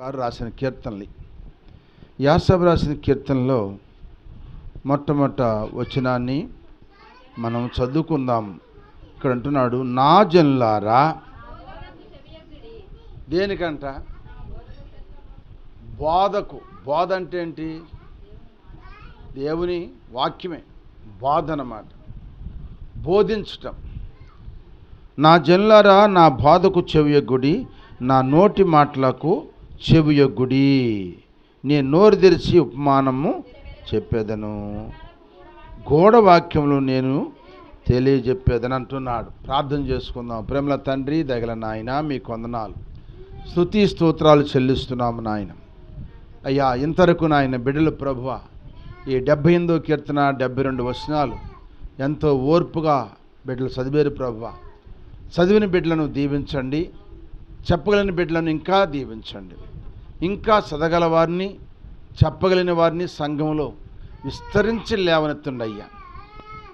గారు రాసిన కీర్తనలు. యాసబ్ రాసిన కీర్తనలో మొట్టమొదట వచనాన్ని మనం చదువుకుందాం. ఇక్కడ అంటున్నాడు నా జనులారా దేనికంట? బోధకు. బోధ అంటే ఏంటి? దేవుని వాక్యమే బోధ అన్నమాట. బోధించటం. నా జనులారా నా బాధకు చెవియొగ్గుడి నా నోటి మాటలకు చెవియొగ్గుడి నేను నోరు తెరిచి ఉపమానము చెప్పేదను. గోడవాక్యంలో నేను తెలియజెప్పేదని అంటున్నాడు. ప్రార్థన చేసుకుందాం. ప్రేమల తండ్రి దగల నాయన మీ కొందనాలు స్థుతి స్తోత్రాలు చెల్లిస్తున్నాము నాయన. అయ్యా ఇంతవరకు నాయన బిడ్డలు ప్రభువ ఈ డెబ్బై ఎనిమిదో కీర్తన డెబ్బై రెండు వచనాలు ఎంతో ఓర్పుగా బిడ్డలు చదివేరు ప్రభువ. చదివిన బిడ్డలను దీవించండి. చెప్పగలిగిన బిడ్డలను ఇంకా దీవించండి. ఇంకా చదగల వారిని చెప్పగలిగిన వారిని సంఘంలో విస్తరించి లేవనెత్తండి అయ్యా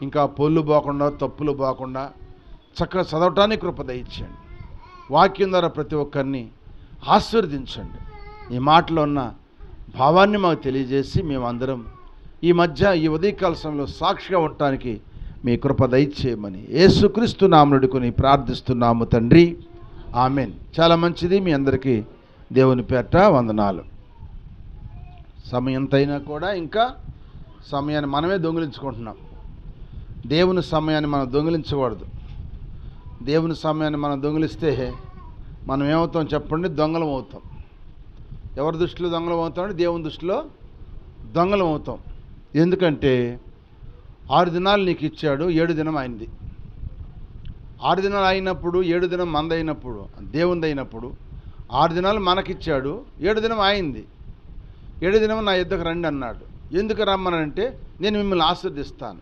ఇంకా పొల్లు పోకుండా తప్పులు పోకుండా చక్కగా చదవటానికి కృప దయచేయండి. వాక్యం ద్వారా ప్రతి ఒక్కరిని ఆశీర్వదించండి. ఈ మాటలో ఉన్న భావాన్ని మాకు తెలియజేసి మేమందరం ఈ మధ్య ఈ ఉదయకాల సమయంలో సాక్షిగా ఉండటానికి మీ కృప దయచేయమని యేసుక్రీస్తు నామనుడుకొని ప్రార్థిస్తున్నాము తండ్రి. ఆమెన్. చాలా మంచిది. మీ అందరికీ దేవుని పేట వందనాలు. సమయం ఎంతైనా కూడా ఇంకా సమయాన్ని మనమే దొంగిలించుకుంటున్నాం. దేవుని సమయాన్ని మనం దొంగిలించకూడదు. దేవుని సమయాన్ని మనం దొంగిలిస్తే మనం ఏమవుతాం చెప్పండి? దొంగలం అవుతాం. ఎవరి దృష్టిలో దొంగలం అవుతామంటే దేవుని దృష్టిలో దొంగలం అవుతాం. ఎందుకంటే ఆరు దినాలు నీకు ఇచ్చాడు ఏడు దినం అయింది. ఆరు దినాలు అయినప్పుడు ఏడు దినం మందైనప్పుడు దేవుంది అయినప్పుడు ఆరు దినాలు మనకిచ్చాడు ఏడు దినం అయింది ఏడు దినం నా యుద్ధకు రండి అన్నాడు. ఎందుకు రమ్మనంటే నేను మిమ్మల్ని ఆశీర్దిస్తాను.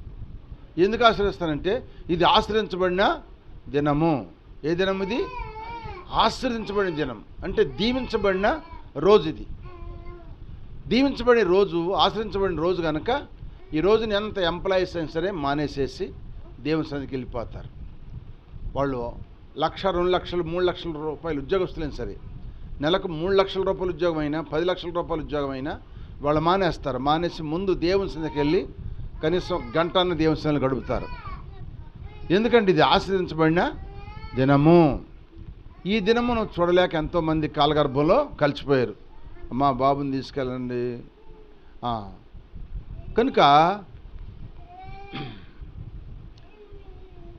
ఎందుకు ఆశ్రయిస్తానంటే ఇది ఆశ్రయించబడిన దినము. ఏ దినం ఇది? ఆశ్రయించబడిన దినం. అంటే దీవించబడిన రోజు ఇది. దీవించబడిన రోజు ఆశ్రయించబడిన రోజు కనుక ఈ రోజుని ఎంత ఎంప్లాయీస్ అయినా సరే మానేసేసి దేవుని సన్నిధికి వెళ్ళిపోతారు. వాళ్ళు లక్ష రెండు లక్షలు మూడు లక్షల రూపాయలు ఉద్యోగస్తులైనా సరే నెలకు మూడు లక్షల రూపాయల ఉద్యోగం అయినా పది లక్షల రూపాయల ఉద్యోగం అయినా వాళ్ళు మానేస్తారు. మానేసి ముందు దేవుని సన్నిధికి వెళ్ళి కనీసం గంటన్న దేవుని సన్నిధిలో గడుపుతారు. ఎందుకంటే ఇది ఆస్వాదించబడిన దినము. ఈ దినమును చూడలేక ఎంతోమంది కాలగర్భంలో కలిసిపోయారు. అమ్మా బాబుని తీసుకెళ్ళండి. కనుక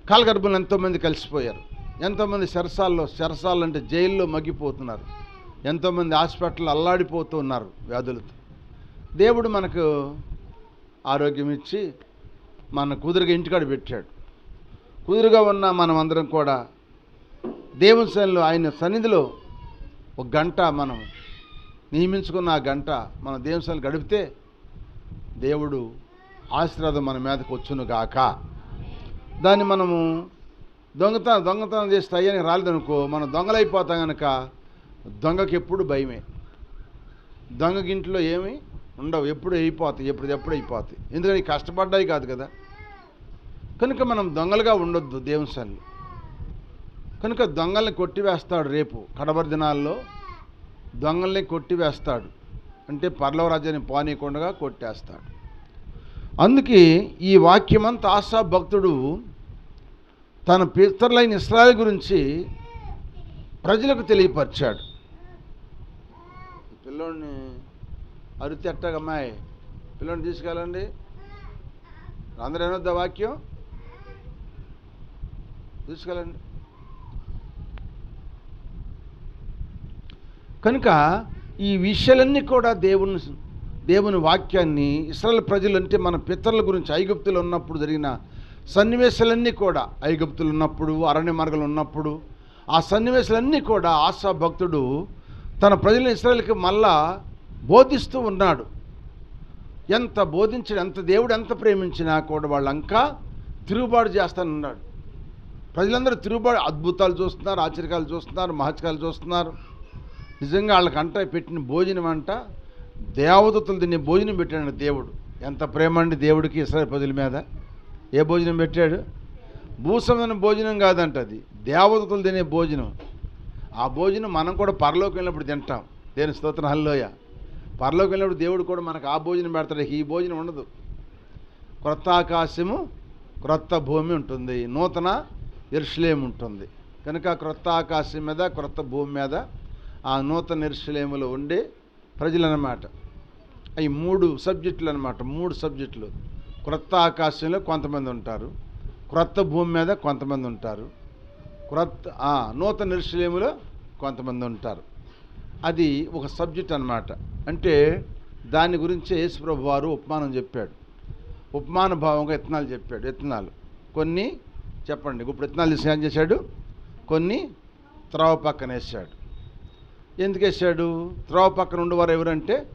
కాలగర్భంలో ఎంతోమంది కలిసిపోయారు. ఎంతోమంది శరసాల్లో శరసాలు అంటే జైల్లో మగ్గిపోతున్నారు. ఎంతోమంది హాస్పిటల్ అల్లాడిపోతూ ఉన్నారు వ్యాధులతో. దేవుడు మనకు ఆరోగ్యం ఇచ్చి మన కుదురుగా ఇంటికాడ పెట్టాడు. కుదురుగా ఉన్న మనం అందరం కూడా దేవుని శైలిలో ఆయన సన్నిధిలో ఒక గంట మనం నియమించుకున్న ఆ గంట మన దేవుని శైలి గడిపితే దేవుడు ఆశీర్వాదం మన మీదకి వచ్చును గాక. దాన్ని మనము దొంగతనం దొంగతనం చేస్తే అయ్యానికి రాలేదనుకో మనం దొంగలైపోతాం కనుక దొంగకి ఎప్పుడు భయమే. దొంగకి ఇంట్లో ఏమి ఉండవు. ఎప్పుడు అయిపోతాయి ఎప్పుడు ఎప్పుడు అయిపోతాయి. ఎందుకని కష్టపడ్డాయి కాదు కదా. కనుక మనం దొంగలుగా ఉండొద్దు దేవుని సన్ని కనుక దొంగల్ని కొట్టివేస్తాడు రేపు కడబరి దినాల్లో దొంగల్ని కొట్టివేస్తాడు. అంటే పర్లవరాజ్యాన్ని పానీయకుండా కొట్టేస్తాడు. అందుకే ఈ వాక్యమంతా ఆశా భక్తుడు తన పితరులైన ఇస్రాయల్ గురించి ప్రజలకు తెలియపరిచాడు. పిల్లోడిని అరుతి అమ్మాయి? పిల్లోని తీసుకెళ్ళండి. అందరూ ఏమొద్దా వాక్యం? తీసుకెళ్ళండి. కనుక ఈ విషయాలన్నీ కూడా దేవుని దేవుని వాక్యాన్ని ఇస్రాయల్ ప్రజలు అంటే మన పితరుల గురించి ఐగుప్తులు ఉన్నప్పుడు జరిగిన సన్నివేశాలన్నీ కూడా ఐగుప్తులు ఉన్నప్పుడు అరణ్య మార్గాలు ఉన్నప్పుడు ఆ సన్నివేశాలన్నీ కూడా ఆశా భక్తుడు తన ప్రజల ఇస్రాయల్కి మళ్ళా బోధిస్తూ ఉన్నాడు. ఎంత బోధించిన ఎంత దేవుడు ఎంత ప్రేమించినా కూడా వాళ్ళంకా తిరుగుబాటు చేస్తానన్నాడు. ప్రజలందరూ తిరుగుబాటు అద్భుతాలు చూస్తున్నారు ఆశ్చర్యాలు చూస్తున్నారు మహత్కాలు చూస్తున్నారు. నిజంగా వాళ్ళకంట పెట్టిన భోజనం అంట దేవదత్తులు తినే భోజనం పెట్టాడు దేవుడు. ఎంత ప్రేమ అండి దేవుడికి ఇస్రాయల్ ప్రజల మీద. ఏ భోజనం పెట్టాడు? భూసమైన భోజనం కాదంట అది. దేవదత్తులు తినే భోజనం. ఆ భోజనం మనం కూడా పరలోకి వెళ్ళినప్పుడు తింటాం. దేని స్తోత్రం హల్లోయ పరలోకి వెళ్ళినప్పుడు దేవుడు కూడా మనకు ఆ భోజనం పెడతాడు. ఈ భోజనం ఉండదు. క్రొత్త ఆకాశము క్రొత్త భూమి ఉంటుంది. నూతన ఎరుషులేం ఉంటుంది. కనుక క్రొత్త ఆకాశం మీద క్రొత్త భూమి మీద ఆ నూతన ఎరుషులేములో ఉండే ప్రజలన్నమాట అవి మూడు సబ్జెక్టులు అనమాట. మూడు సబ్జెక్టులు. క్రొత్త ఆకాశంలో కొంతమంది ఉంటారు. క్రొత్త భూమి మీద కొంతమంది ఉంటారు. క్రొత్త నూతన ఎరుషులేములో కొంతమంది ఉంటారు. అది ఒక సబ్జెక్ట్ అన్నమాట. అంటే దాని గురించే యేసుప్రభు వారు ఉపమానం చెప్పాడు. ఉపమాన భావంగా ఇత్తనాలు చెప్పాడు. ఇత్తనాలు కొన్ని చెప్పండి. ఇప్పుడు ఇత్తనాలు తీసి ఏం చేశాడు? కొన్ని త్రవ పక్కన వేసాడు ఎందుకు వేసాడు త్రవ పక్కన ఉండేవారు ఎవరంటే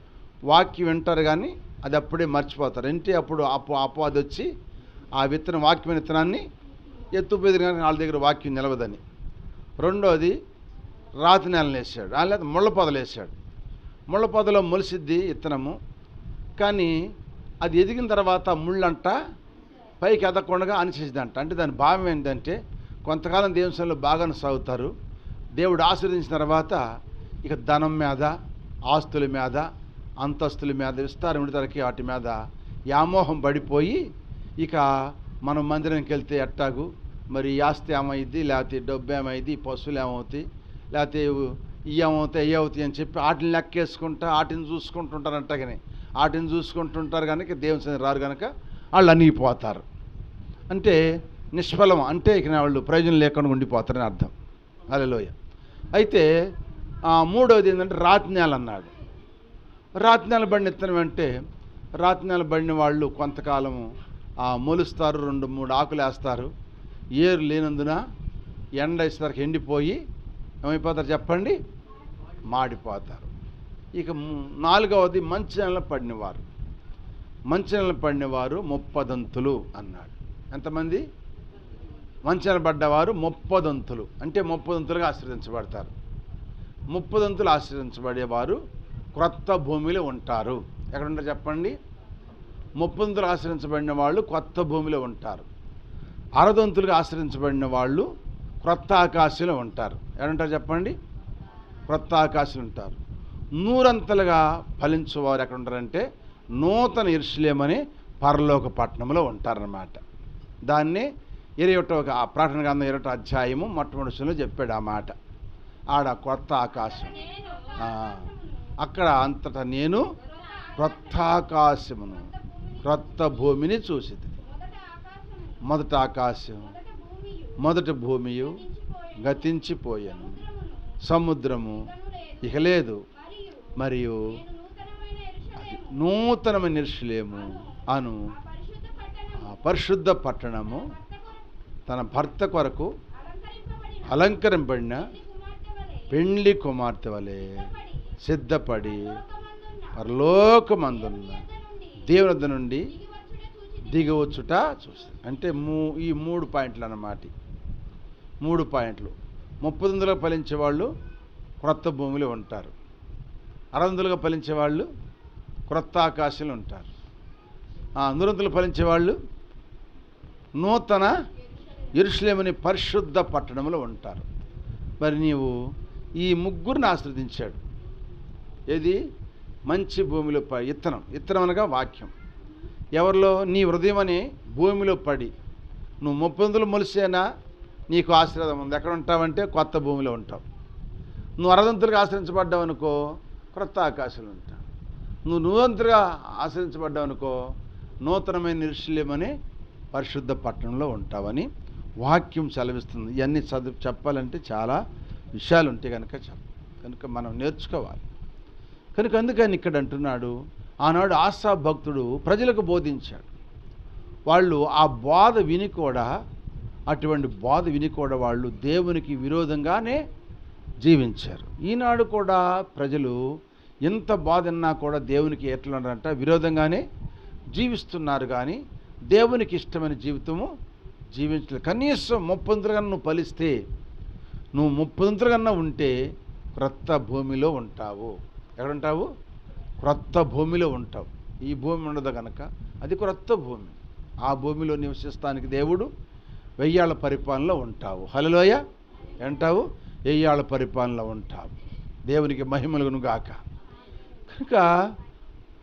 వాక్యం వింటారు కానీ అది అప్పుడే మర్చిపోతారు. అంటే అప్పుడు అపో అపవాది వచ్చి ఆ విత్తనం వాక్యమైన విత్తనాన్ని ఎత్తు కానీ వాళ్ళ దగ్గర వాక్యం నిలవదని. రెండోది రాతి నేలను వేసాడు లేదా ముళ్ళ పొదలు వేసాడు ముళ్ళ పొదలో మొలిసిద్ది ఇత్తనము. కానీ అది ఎదిగిన తర్వాత ముళ్ళంట పైకి ఎదగకుండా అనిచేసిదంట అంటే దాని భావం ఏంటంటే కొంతకాలం దేవుని బాగా సాగుతారు. దేవుడు ఆశీర్వదించిన తర్వాత ఇక ధనం మీద ఆస్తుల మీద అంతస్తుల మీద విస్తారం విడతలకి వాటి మీద వ్యామోహం పడిపోయి ఇక మనం మందిరానికి వెళ్తే ఎట్టాగు మరి ఆస్తి ఏమైద్ది లేకపోతే డబ్బు ఏమైంది పశువులు ఏమవుతాయి లేకపోతే ఇవి ఏమవుతాయి అవుతాయి అని చెప్పి వాటిని లెక్కేసుకుంటా వాటిని చూసుకుంటుంటారంట కానీ వాటిని చూసుకుంటుంటారు కనుక దేవుని సన్నిధికి రారు కనుక వాళ్ళు అణిగిపోతారు. అంటే నిష్ఫలం అంటే ఇక వాళ్ళు ప్రయోజనం లేకుండా ఉండిపోతారని అర్థం. అలలోయ అయితే మూడవది ఏంటంటే రాతి అన్నాడు. రాతి బండి ఇత్తనం అంటే రాతి బండిన వాళ్ళు కొంతకాలము మొలుస్తారు రెండు మూడు ఆకులు వేస్తారు. ఏరు లేనందున ఎండ వేసేసరికి ఎండిపోయి ఏమైపోతారు చెప్పండి? మాడిపోతారు. ఇక నాలుగవది మంచి నెల పడినవారు. మంచి నెల పడినవారు ముప్పదంతులు అన్నాడు. ఎంతమంది? మంచి నెల పడ్డవారు ముప్పదంతులు. అంటే ముప్పదంతులుగా ఆశ్రయించబడతారు. ముప్పదంతులు ఆశ్రయించబడేవారు క్రొత్త భూమిలో ఉంటారు. ఎక్కడ ఉంటారు చెప్పండి? ముప్పదంతులు ఆశ్రయించబడిన వాళ్ళు కొత్త భూమిలో ఉంటారు. అరదొంతులుగా ఆశ్రయించబడిన వాళ్ళు క్రొత్త ఆకాశంలో ఉంటారు. ఏమంటారు చెప్పండి? క్రొత్త ఆకాశంలో ఉంటారు. నూరంతలుగా ఫలించేవారు ఎక్కడ ఉంటారంటే నూతన ఇరుషులేమని పరలోక పట్టణంలో ఉంటారన్నమాట. దాన్ని ఇరవై ఒక ప్రకటన గ్రంథం ఇరవై అధ్యాయము మొట్టమొదటిలో చెప్పాడు ఆ మాట. ఆడ కొత్త ఆకాశం. అక్కడ అంతటా నేను క్రొత్త ఆకాశమును క్రొత్త భూమిని చూసింది మొదట ఆకాశం మొదటి భూమియు గతించిపోయాను. సముద్రము ఇక లేదు మరియు అది నూతనమైన నిర్శలేము అను పరిశుద్ధ పట్టణము తన భర్త కొరకు అలంకరింపబడిన పెండ్లి కుమార్తె వలె సిద్ధపడి పరలోకమందున్న దేవునిద్ద నుండి దిగవచ్చుట చూసి. అంటే మూ ఈ మూడు పాయింట్లు అన్నమాట. మూడు పాయింట్లు. ముప్పదొందులుగా ఫలించే వాళ్ళు క్రొత్త భూమిలో ఉంటారు. అరవందులుగా ఫలించే వాళ్ళు క్రొత్త ఆకాశంలో ఉంటారు. అందురంతులు ఫలించే వాళ్ళు నూతన ఇరుషులేమని పరిశుద్ధ పట్టణంలో ఉంటారు. మరి నీవు ఈ ముగ్గురిని ఆశ్రదించాడు. ఏది? మంచి భూమిలో ప ఇత్తనం. ఇత్తనం అనగా వాక్యం. ఎవరిలో నీ హృదయం అనే భూమిలో పడి నువ్వు ముప్పొందులు మొలిసేనా నీకు ఆశీర్వాదం ఉంది. ఎక్కడ ఉంటావంటే కొత్త భూమిలో ఉంటావు. నువ్వు అరదంతులుగా ఆశ్రయించబడ్డావు అనుకో క్రొత్త ఆకాశాలు ఉంటావు. నువ్వు నూరంతులుగా ఆశ్రయించబడ్డావు అనుకో నూతనమైన నిరుశల్యమనే పరిశుద్ధ పట్టణంలో ఉంటావని వాక్యం సెలవిస్తుంది. ఇవన్నీ చదువు చెప్పాలంటే చాలా విషయాలు ఉంటాయి కనుక చెప్ప. కనుక మనం నేర్చుకోవాలి. కనుక అందుకని ఇక్కడ అంటున్నాడు ఆనాడు ఆశా భక్తుడు ప్రజలకు బోధించాడు. వాళ్ళు ఆ బాధ విని కూడా అటువంటి బాధ విని కూడా వాళ్ళు దేవునికి విరోధంగానే జీవించారు. ఈనాడు కూడా ప్రజలు ఎంత బాధన్నా కూడా దేవునికి ఎట్లా విరోధంగానే జీవిస్తున్నారు కానీ దేవునికి ఇష్టమైన జీవితము జీవించలేదు. కనీసం ముప్పొంతులుగా నువ్వు ఫలిస్తే నువ్వు ముప్పొంతులుగా ఉంటే క్రొత్త భూమిలో ఉంటావు. ఎక్కడుంటావు? క్రొత్త భూమిలో ఉంటావు. ఈ భూమి ఉండదు కనుక అది క్రొత్త భూమి. ఆ భూమిలో నివసిస్తానికి దేవుడు వెయ్యాళ్ళ పరిపాలనలో ఉంటావు. హలోయ అంటావు వెయ్యాళ్ళ పరిపాలనలో ఉంటావు. దేవునికి మహిమలుగును గాక కనుక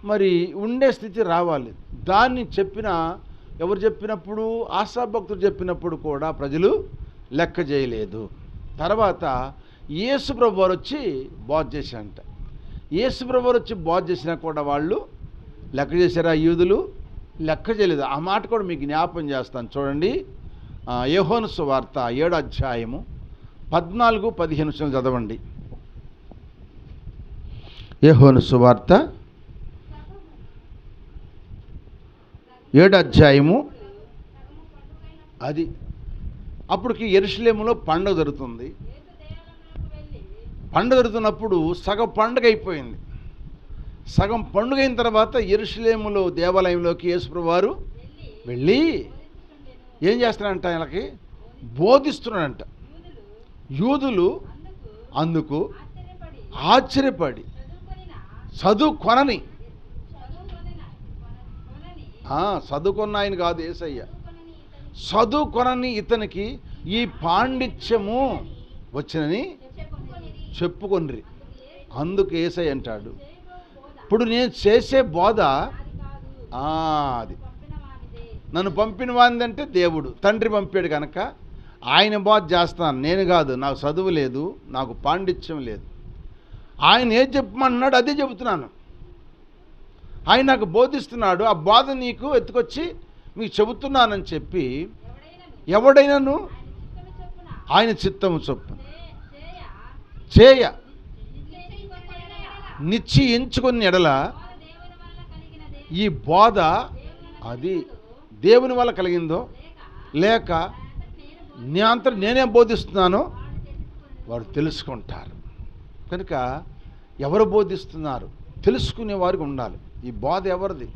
మరి ఉండే స్థితి రావాలి. దాన్ని చెప్పిన ఎవరు చెప్పినప్పుడు? ఆశాభక్తులు చెప్పినప్పుడు కూడా ప్రజలు లెక్క చేయలేదు. తర్వాత యేసు ప్రభు వారు వచ్చి బోధ చేశారంట. యేసు వచ్చి బోధ చేసినా కూడా వాళ్ళు లెక్క చేశారా యూదులు? లెక్క చేయలేదు. ఆ మాట కూడా మీకు జ్ఞాపం చేస్తాను. చూడండి. యహోనుసు వార్త సువార్త ఏడు అధ్యాయము పద్నాలుగు పదిహేను చదవండి. యహోనుసు సువార్త ఏడు అధ్యాయము అది. అప్పటికి ఎరుసలేములో పండుగ జరుగుతుంది. పండుగ జరుగుతున్నప్పుడు సగం పండుగ అయిపోయింది. సగం పండుగ అయిన తర్వాత ఎరుసలేములో దేవాలయంలోకి యేసుప్రభు వారు వెళ్ళి ఏం చేస్తున్నాడంట ఆయనకి? బోధిస్తున్నాడంట యూదులు అందుకు ఆశ్చర్యపడి చదువు కొనని చదువుకున్న ఆయన కాదు ఏసయ్య. చదువుకొనని ఇతనికి ఈ పాండిత్యము వచ్చినని చెప్పుకొనిరి. అందుకు ఏసై అంటాడు ఇప్పుడు నేను చేసే బోధ అది. నన్ను పంపిన వాందంటే దేవుడు. తండ్రి పంపాడు కనుక ఆయన బోధ చేస్తాను. నేను కాదు నాకు చదువు లేదు నాకు పాండిత్యం లేదు. ఆయన ఏం చెప్పమన్నాడు అదే చెబుతున్నాను. ఆయన నాకు బోధిస్తున్నాడు ఆ బోధ నీకు ఎత్తుకొచ్చి మీకు చెబుతున్నానని చెప్పి ఎవడైనాను? ఆయన చిత్తము చొప్పున. చేయ. నిశ్చయించుకున్న ఎడల ఈ బోధ అది దేవుని వల్ల కలిగిందో లేక నీ నేనే నేనేం బోధిస్తున్నానో వారు తెలుసుకుంటారు. కనుక ఎవరు బోధిస్తున్నారు? తెలుసుకునే వారికి ఉండాలి. ఈ బోధ ఎవరిది?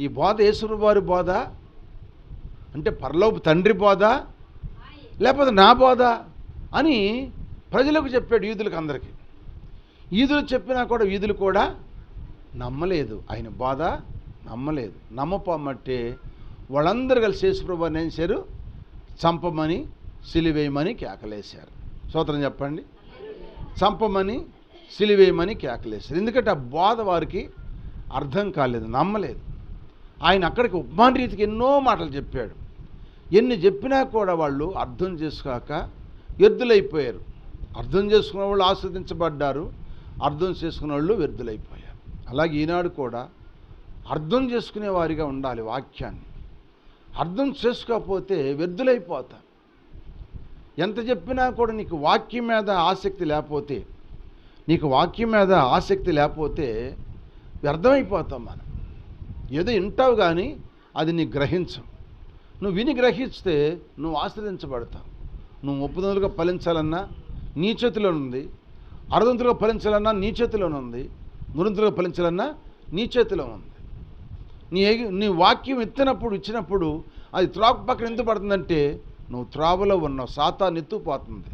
ఈ బోధ యేసురు వారి బోధ? అంటే పరలోపు తండ్రి బోధ? లేకపోతే నా బోధ? అని ప్రజలకు చెప్పాడు యూదులకు అందరికీ. ఈదులు చెప్పినా కూడా వీధులు కూడా నమ్మలేదు. ఆయన బాధ నమ్మలేదు. నమ్మపోమట్టే వాళ్ళందరూ కలిసి యేసుప్రభుని ఏం చేశారు? చంపమని సిలివేయమని కేకలేశారు. సూత్రం చెప్పండి. చంపమని సిలివేయమని కేకలేశారు. ఎందుకంటే ఆ బోధ వారికి అర్థం కాలేదు నమ్మలేదు. ఆయన అక్కడికి ఉపమాన రీతికి ఎన్నో మాటలు చెప్పాడు. ఎన్ని చెప్పినా కూడా వాళ్ళు అర్థం చేసుకోక ఎద్దులైపోయారు. అర్థం చేసుకున్న వాళ్ళు ఆస్వాదించబడ్డారు అర్థం చేసుకున్న వాళ్ళు వ్యర్థులైపోయారు. అలాగే ఈనాడు కూడా అర్థం చేసుకునే వారిగా ఉండాలి వాక్యాన్ని. అర్థం చేసుకోకపోతే వ్యర్థులైపోతా ఎంత చెప్పినా కూడా నీకు వాక్యం మీద ఆసక్తి లేకపోతే నీకు వాక్యం మీద ఆసక్తి లేకపోతే వ్యర్థమైపోతాం మనం. ఏదో వింటావు కానీ అది నీకు గ్రహించవు. నువ్వు విని గ్రహిస్తే నువ్వు ఆశ్రదించబడతావు నువ్వు ఒప్పుదలుగా ఫలించాలన్నా నీ చేతిలో ఉంది. అరదంతులుగా ఫలించాలన్నా నీ చేతిలోనే ఉంది. మురింతులుగా ఫలించాలన్నా నీ చేతిలో ఉంది. నీ నీ వాక్యం ఎత్తినప్పుడు ఇచ్చినప్పుడు అది త్రాకు పక్కన ఎందుకు పడుతుందంటే నువ్వు త్రావులో ఉన్నావు సాతా నెత్తుపోతుంది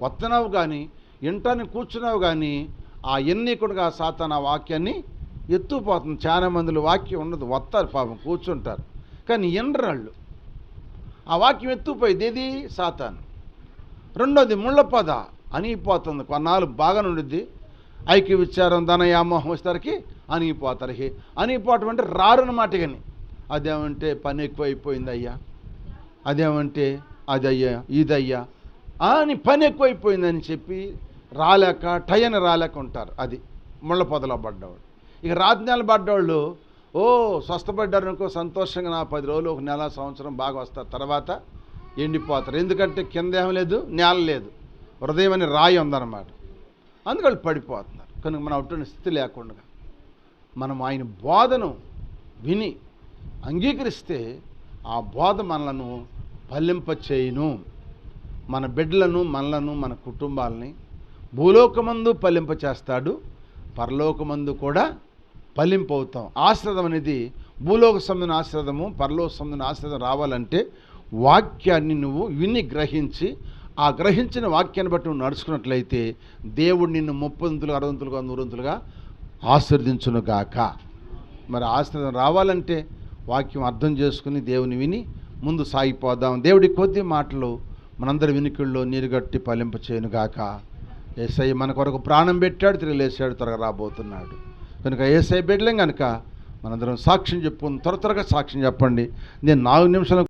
వస్తున్నావు కానీ ఇంటాన్ని కూర్చున్నావు కానీ ఆ ఎన్నికుడుగా ఆ సాతాన్ వాక్యాన్ని ఎత్తుపోతుంది చాలా మందిలో వాక్యం ఉండదు. వస్తారు పాపం కూర్చుంటారు. కానీ ఎండ్రాళ్ళు ఆ వాక్యం ఎత్తుపోయేది ఏది? సాతాను. రెండోది ముళ్ళపద. అనిగిపోతుంది. కొన్నాళ్ళు బాగా ఉండిద్ది ఐక్య విచారం ధన యామోహం వచ్చేసరికి అనిగిపోతారు. అనిగిపోవటం అంటే రారన్నమాట కానీ అదేమంటే పని ఎక్కువైపోయింది అయ్యా. అదేమంటే అదయ్యా ఇదయ్యా. అని పని ఎక్కువైపోయిందని చెప్పి రాలేక టయన రాలేక ఉంటారు. అది ముళ్ళ పొదలో పడ్డవాడు. ఇక రాతి నెల పడ్డవాళ్ళు ఓ స్వస్థపడ్డారనుకో సంతోషంగా నా పది రోజులు ఒక నెల సంవత్సరం బాగా వస్తారు. తర్వాత ఎండిపోతారు. ఎందుకంటే కింద ఏం లేదు నేల లేదు. హృదయం అని రాయి ఉందన్నమాట. అందుకు వాళ్ళు పడిపోతున్నారు. కనుక మనం అటువంటి స్థితి లేకుండా మనం ఆయన బోధను విని అంగీకరిస్తే ఆ బోధ మనలను పల్లింపచేయును మన బిడ్డలను మనలను మన కుటుంబాలని భూలోకమందు పల్లింప చేస్తాడు పరలోకమందు కూడా పలింపవుతాం ఆశ్రదం అనేది భూలోక సంబంధన ఆశ్రదము పరలోక సంబంధన ఆశ్రదం రావాలంటే వాక్యాన్ని నువ్వు విని గ్రహించి ఆ గ్రహించిన వాక్యాన్ని బట్టి నువ్వు నడుచుకున్నట్లయితే దేవుడు నిన్ను ముప్పంతులు అరవంతులుగా నూరంతులుగా ఆశీర్దించునుగాక మరి ఆశీర్వదం రావాలంటే వాక్యం అర్థం చేసుకుని దేవుని విని ముందు సాగిపోదాం. దేవుడి కొద్ది మాటలు మనందరి వినికిల్లో నీరుగట్టి పలింపచేయునుగాక ఏసై మన కొరకు ప్రాణం పెట్టాడు తిరిగి లేసాడు త్వరగా రాబోతున్నాడు. కనుక ఏసై బిడ్డలేం కనుక మనందరం సాక్ష్యం చెప్పుకుని త్వర త్వరగా సాక్ష్యం చెప్పండి. నేను నాలుగు నిమిషాలు